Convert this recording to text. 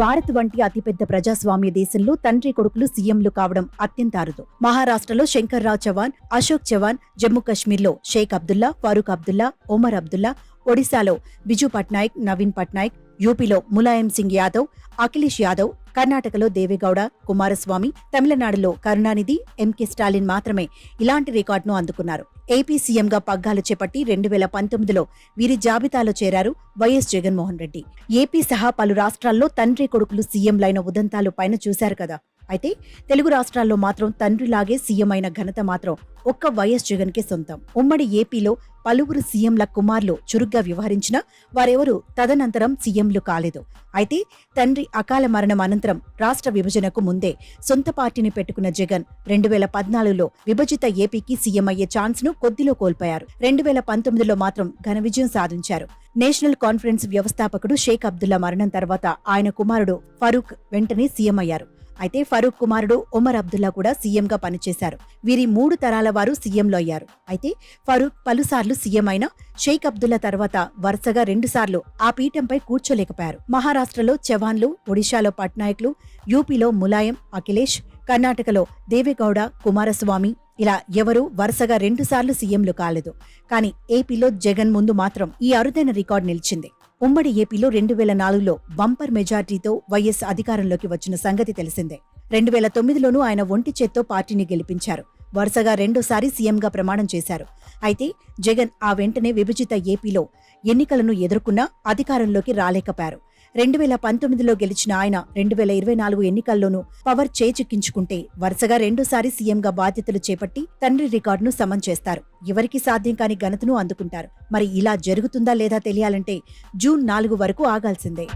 భారత్ వంటి అతిపెద్ద ప్రజాస్వామ్య దేశంలో తండ్రి కొడుకులు సీఎంలు కావడం అత్యంత అరుదు. మహారాష్ట్రలో శంకర్ రావు చవాన్ అశోక్ చవాన్ జమ్మూ కాశ్మీర్లో షేక్ అబ్దుల్లా ఫారూక్ అబ్దుల్లా ఒమర్ అబ్దుల్లా ఒడిశాలో బిజు పట్నాయక్ నవీన్ పట్నాయక్ యూపీలో ములాయం సింగ్ యాదవ్ అఖిలేష్ యాదవ్ కర్ణాటకలో దేవేగౌడ కుమారస్వామి తమిళనాడులో కరుణానిధి ఎంకే స్టాలిన్ మాత్రమే ఇలాంటి రికార్డును అందుకున్నారు. ఏపీ సీఎంగా పగ్గాలు చేపట్టి రెండు వేల పంతొమ్మిదిలో వీరి జాబితాలో చేరారు వైఎస్ జగన్మోహన్ రెడ్డి. ఏపీ సహా పలు రాష్ట్రాల్లో తండ్రి కొడుకులు సీఎంలైన ఉదంతాలు పైన చూశారు కదా. అయితే తెలుగు రాష్ట్రాల్లో మాత్రం తండ్రిలాగే సీఎం అయిన ఘనత మాత్రం ఒక్క వైఎస్ జగన్ కే సొంతం. ఉమ్మడి ఏపీలో పలువురు సీఎంల కుమార్లు చురుగ్గా వ్యవహరించినా వారెవరూ తదనంతరం సీఎంలు కాలేదు. అయితే తండ్రి అకాల మరణం అనంతరం రాష్ట్ర విభజనకు ముందే సొంత పార్టీని పెట్టుకున్న జగన్ రెండు వేల పద్నాలుగులో విభజిత ఏపీకి సీఎం అయ్యే ఛాన్స్ను కొద్దిలో కోల్పోయారు. రెండు వేల పంతొమ్మిదిలో మాత్రం ఘన విజయం సాధించారు. నేషనల్ కాన్ఫరెన్స్ వ్యవస్థాపకుడు షేక్ అబ్దుల్లా మరణం తర్వాత ఆయన కుమారుడు ఫరూక్ వెంటనే సీఎం అయ్యారు. అయితే ఫరూక్ కుమారుడు ఒమర్ అబ్దుల్లా కూడా సీఎంగా పనిచేశారు. వీరి మూడు తరాల వారు సీఎంలో అయ్యారు. అయితే ఫరూక్ పలుసార్లు సీఎం అయిన షేక్ అబ్దుల్లా తర్వాత వరుసగా రెండుసార్లు ఆ పీఠంపై కూర్చోలేకపోయారు. మహారాష్ట్రలో చవాన్లు ఒడిశాలో పట్నాయక్లు యూపీలో ములాయం అఖిలేష్ కర్ణాటకలో దేవేగౌడ కుమారస్వామి ఇలా ఎవరూ వరుసగా రెండుసార్లు సీఎంలు కాలేదు. కానీ ఏపీలో జగన్ ముందు మాత్రం ఈ అరుదైన రికార్డు నిలిచింది. ఉమ్మడి ఏపీలో రెండు వేల నాలుగులో బంపర్ మెజార్టీతో వైఎస్ అధికారంలోకి వచ్చిన సంగతి తెలిసిందే. రెండు వేల తొమ్మిదిలోనూ ఆయన ఒంటి చేత్తో పార్టీని గెలిపించారు. వరుసగా రెండోసారి సీఎంగా ప్రమాణం చేశారు. అయితే జగన్ ఆ వెంటనే విభజిత ఏపీలో ఎన్నికలను ఎదుర్కొన్నా అధికారంలోకి రాలేకపోయారు. రెండు వేల పంతొమ్మిదిలో గెలిచిన ఆయన రెండు వేల ఇరవై నాలుగు ఎన్నికల్లోనూ పవర్ చేజిక్కించుకుంటే వరుసగా రెండోసారి సీఎంగా బాధ్యతలు చేపట్టి తండ్రి రికార్డును సమం చేస్తారు. ఎవరికి సాధ్యం కాని ఘనతను అందుకుంటారు. మరి ఇలా జరుగుతుందా లేదా తెలియాలంటే జూన్ నాలుగు వరకు ఆగాల్సిందే.